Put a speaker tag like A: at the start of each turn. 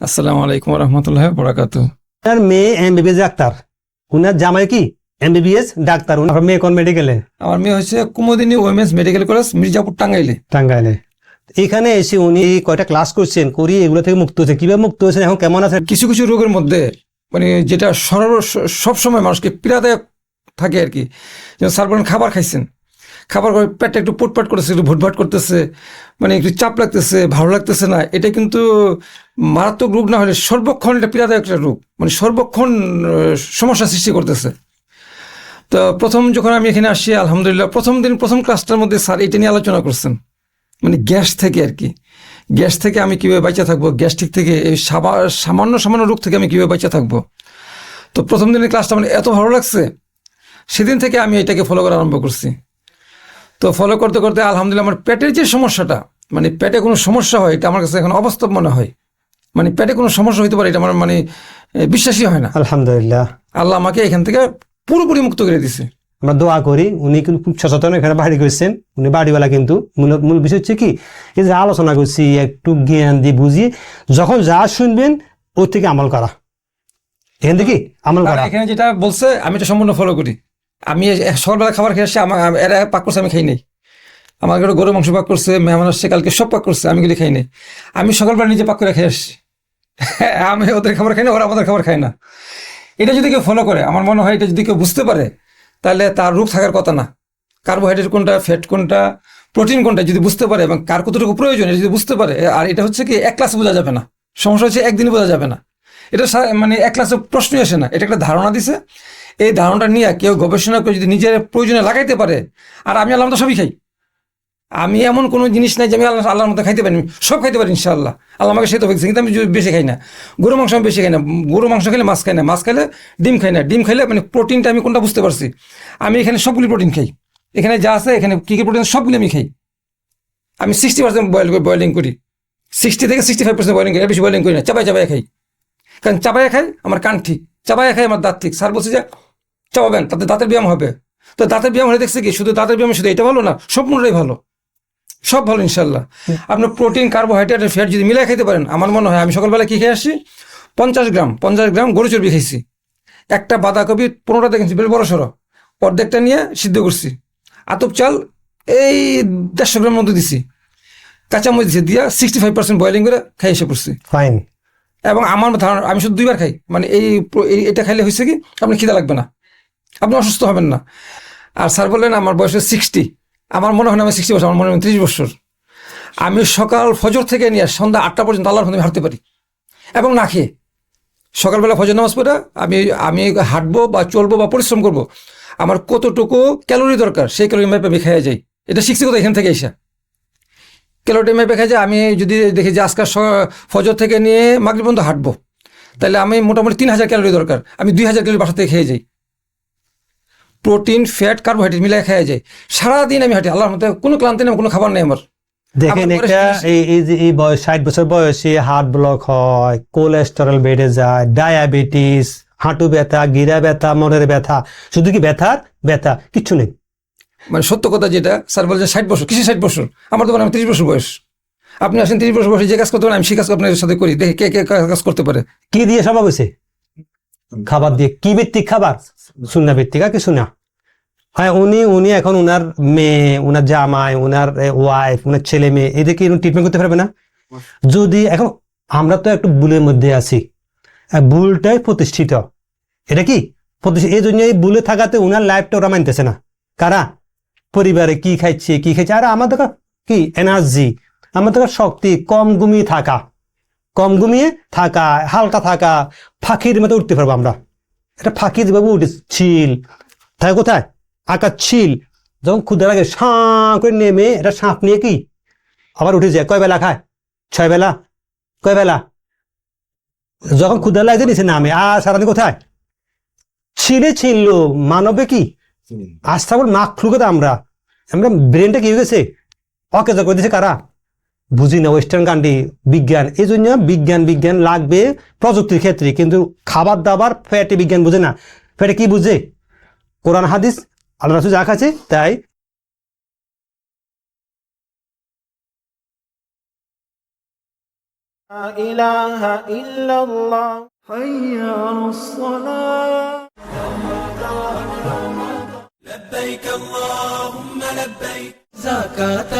A: আসসালামু আলাইকুম রহমতুল্লাহ বরাকাত
B: আর মেয়ে এমবিবিএস ডাক্তার। উনার জামাই কি? এমবিবিএস ডাক্তার। উনার মেয়ে কোন মেডিকেলে?
A: আমার মেয়ে হচ্ছে Kumudini women's medical college Mirzapur টাঙ্গাইলে।
B: টাঙ্গাইলে। এখানে এসে উনি কয়টা ক্লাস করছেন করি এগুলো থেকে মুক্ত হয়েছে। কীভাবে মুক্ত হয়েছেন? এখন কেমন আছেন?
A: কিছু কিছু রোগের মধ্যে মানে যেটা সর্ব সবসময় মানুষকে পীড়াদায়ক থাকে আর কি। যেমন স্যার বলেন খাবার খাইছেন। খাবার পেটটা একটু পুটপাট করতেছে, একটু ভুটভাট করতেছে মানে একটু চাপ লাগতেছে, ভালো লাগতেছে না, এটা কিন্তু মারাত্মক রোগ না হলে সর্বক্ষণ এটা পীড়াদায়ক একটা রোগ মানে সর্বক্ষণ সমস্যা সৃষ্টি করতেছে। তো প্রথম যখন আমি এখানে আসি, আলহামদুলিল্লাহ, প্রথম দিন, প্রথম ক্লাসটার মধ্যে স্যার এটা নিয়ে আলোচনা করছেন মানে গ্যাস থেকে আর কি। গ্যাস থেকে আমি কীভাবে বাঁচা থাকব, গ্যাস্ট্রিক থেকে এই সামান্য সামান্য রোগ থেকে আমি কীভাবে বাঁচা থাকব। তো প্রথম দিনের ক্লাসটা মানে এত ভালো লাগছে, সেদিন থেকে আমি এটাকে ফলো করা আরম্ভ করছি। তো ফলো করতে করতে আলহামদুলিল্লাহ আমার পেটের যে সমস্যাটা মানে পেটে কোনো সমস্যা হয় এটা আমার কাছে এখন অবাস্তব মনে হয়। মানে পেটে কোনো সমস্যা হইতে পারে এটা আমার মানে বিশ্বাসই হয় না।
B: আলহামদুলিল্লাহ।
A: আল্লাহ আমাকে এখান থেকে পুরোপুরি মুক্ত করে দিছে।
B: আমরা দোয়া করি উনি কিন্তু খুব সচেতন এখানে বাড়ি করছেন উনি বাড়িওয়ালা কিন্তু। মূল মূল বিষয় হচ্ছে কি এই যে আলোচনা করছি একটু জ্ঞান দিয়ে বুঝিয়ে যখন যা শুনবেন ওর থেকে আমল করা। এখান থেকে আমল করা।
A: এখানে যেটা বলছে আমি এটা সম্পূর্ণ ফলো করি। আমি সকালবেলা খাবার খেয়ে আসছি আমার, এরা পাক করছে, আমি খাই নাই। আমার ঘরে গরু মাংস পাক করছে, মেহমান আসছে, কালকে সব পাক করছে, আমি গুলি খাই নাই। আমি সকালবেলা নিজে পাক করে খেয়ে আসছি আমি ওদের খাবার খাই না, ওরা আমাদের খাবার খায় না। এটা যদি কেউ ফলো করে, আমার মনে হয় এটা যদি কেউ বুঝতে পারে, তাহলে তার রূপ থাকার কথা না। কার্বোহাইড্রেট কোনটা ফ্যাট কোনটা প্রোটিন কোনটা, যদি বুঝতে পারে, এবং কার কতটুকু প্রয়োজন, এটা যদি বুঝতে পারে, আর এটা হচ্ছে কি, এক ক্লাসে বোঝা যাবে না। সমস্যা হচ্ছে একদিনে বোঝা যাবে না। এটা মানে এক ক্লাসে প্রশ্নই আসে না। এটা একটা ধারণা দিছে। এই ধারণাটা নিয়ে কেউ গবেষণা করে যদি নিজের প্রয়োজনে লাগাইতে পারে, আর আমি আল্লাহ তো সবই খাই। আমি এমন কোনো জিনিস নাই যে আমি আল্লাহ আল্লাহর মতো খাইতে পারি সব খাইতে পারি ইনশাআল্লাহ। আল্লাহ আমাকে সে তো কিন্তু আমি বেশি খাই না। গরু মাংস আমি বেশি খাই না। গরু মাংস খেলে মাছ খাই না। মাছ খাইলে ডিম খাই না। ডিম খাইলে মানে প্রোটিনটা আমি কোনটা বুঝতে পারছি? আমি এখানে সবগুলি প্রোটিন খাই। এখানে যা আছে, এখানে কী কী প্রোটিন সবগুলি আমি খাই। আমি সিক্সটি পার্সেন্ট বয়েল বয়েলিং করি। সিক্সটি থেকে সিক্সটি ফাইভ পার্সেন্ট বয়েলিং করি বেশি বয়েলিং করি না। চাপাই চাপাই খাই। কারণ চাপাই খাই, আমার কান ঠিক। চাপাই খাই, আমার দাঁত ঠিক। স্যার বলছে যে চাপাবেন তাতে দাঁতের ব্যায়াম হবে। তো দাঁতের ব্যায়াম হলে দেখছে কি শুধু দাঁতের ব্যায়াম শুধু এটা ভালো না সম্পূর্ণটাই ভালো। সব ভালো ইনশাল্লাহ আপনার প্রোটিন কার্বোহাইড্রেট ফ্যাট যদি মিলাই খেতে পারেন আমার মনে হয় আমি সকালবেলা কি খেয়ে আসছি? পঞ্চাশ গ্রাম পঞ্চাশ গ্রাম গরু চর্বি খাইছি। একটা বাঁধাকপি পনেরোটা দেখেছি বেশ বড় সড়ো অর্ধেকটা নিয়ে সিদ্ধ করছি। আতপ চাল এই দেড়শো গ্রাম মতো দিছি। কাঁচামরিচ দিছি দিয়া সিক্সটি ফাইভ পার্সেন্ট বয়েলিং করে খাই এসে পড়ছি।
B: ফাইন
A: এবং আমার ধারণা আমি শুধু দুইবার খাই। মানে এই এই- এটা খাইলে হয়েছে কি আপনার খিদা লাগবে না। আপনি অসুস্থ হবেন না। আর স্যার বললেন, আমার বয়স সিক্সটি আমার মনে হয় না আমি সিক্সটি বছর, আমার মনে হয় ত্রিশ বছর। আমি সকাল ফজর থেকে নিয়ে সন্ধ্যা আটটা পর্যন্ত আল্লাহর মধ্যে হাঁটতে পারি এবং না খেয়ে। সকালবেলা ফজর নামাজ পড়ে, আমি আমি হাঁটবো বা চলবো বা পরিশ্রম করব। আমার কতটুকু ক্যালোরি দরকার, সেই ক্যালোরি ম্যাপে আমি খেয়ে যাই। এটা শিখছি কোথায়? এখান থেকে এসে। ক্যালোরি ম্যাপে খেয়ে যায় আমি যদি দেখি যে আজকাল ফজর থেকে নিয়ে মাগরি পর্যন্ত হাঁটবো, তাহলে আমি মোটামুটি তিন হাজার ক্যালোরি দরকার। আমি দুই হাজার ক্যালোরি বাসা থেকে খেয়ে যাই। প্রোটিন ফ্যাট কার্বোহাইড্রেট মিলাই খেয়ে যাই সারাদিন আমি হাঁটি আল্লাহর মধ্যে কোনো ক্লান্তি নেই কোনো খাবার নেই আমার।
B: দেখেন এটা এই এই যে এই বয়স ষাট বছর বয়সে হার্ট ব্লক হয় কোলেস্টেরল বেড়ে যায় ডায়াবেটিস হাঁটু ব্যথা গিরা ব্যথা মনের ব্যথা শুধু কি ব্যথার? ব্যথা কিচ্ছু নেই।
A: মানে সত্য কথা যেটা স্যার বলছে ষাট বছর কিসে ষাট বছর? আমার তো মানে আমি ত্রিশ বছর বয়স। আপনি আসেন ত্রিশ বছর বয়সে যে কাজ করতে পারেন আমি সেই কাজ আপনার সাথে করি দেখে কে কে কাজ করতে পারে।
B: কি দিয়ে স্বভাব হয়েছে? খাবার দিয়ে। কি ভিত্তিক খাবার? শূন্য ভিত্তিক, আর কিছু না হ্যাঁ উনি উনি এখন উনার মেয়ে, উনার জামাই, উনার ওয়াইফ উনার ছেলে মেয়ে এদেরকে ট্রিটমেন্ট করতে পারবে না? যদি এখন আমরা তো একটু ভুলের মধ্যে আছি। ভুলটাই প্রতিষ্ঠিত। এটা কি? প্রতিষ্ঠিত এই জন্য এই ভুলে থাকাতে উনার লাইফটা ওরা মানতেছে না। কারা? পরিবারে কি খাইছে কি খাইছে? আর আমাদের কাছে কি? এনার্জি আমাদের কাছে শক্তি কম ঘুমিয়ে থাকা। কম ঘুমিয়ে থাকা হালকা থাকা ফাঁকির মতো উঠতে পারব আমরা। এটা ফাঁকি ভাবে উঠে ছিল। থাকে কোথায়? আকাশ ছিল। যখন ক্ষুদা লাগে সাঁ করে নেমে এটা সাপ নিয়ে কি? আবার উঠে যায়। কয় বেলা খায়? ছয় বেলা কয় বেলা যখন ক্ষুদা লাগে নিচে নামে। আর সারাদিন কোথায়? ছিলে ছিল মানবে কি? আস্থা বল মাখ আমরা। আমরা ব্রেনটা কি হয়ে গেছে? অকেজ করে দিয়েছে কারা? বুঝি না ওয়েস্টার্ন কান্ট্রি বিজ্ঞান এই জন্য বিজ্ঞান বিজ্ঞান লাগবে প্রযুক্তির ক্ষেত্রে কিন্তু খাবার দাবার ফ্যাটে বিজ্ঞান বুঝে না ফ্যাটে কি বুঝে কোরআন হাদিস আল্লাহ রাসূল যা খাচ্ছে তাই
C: لا إله إلا الله حي على الصلاة
D: لبيك اللهم لبيك زكاة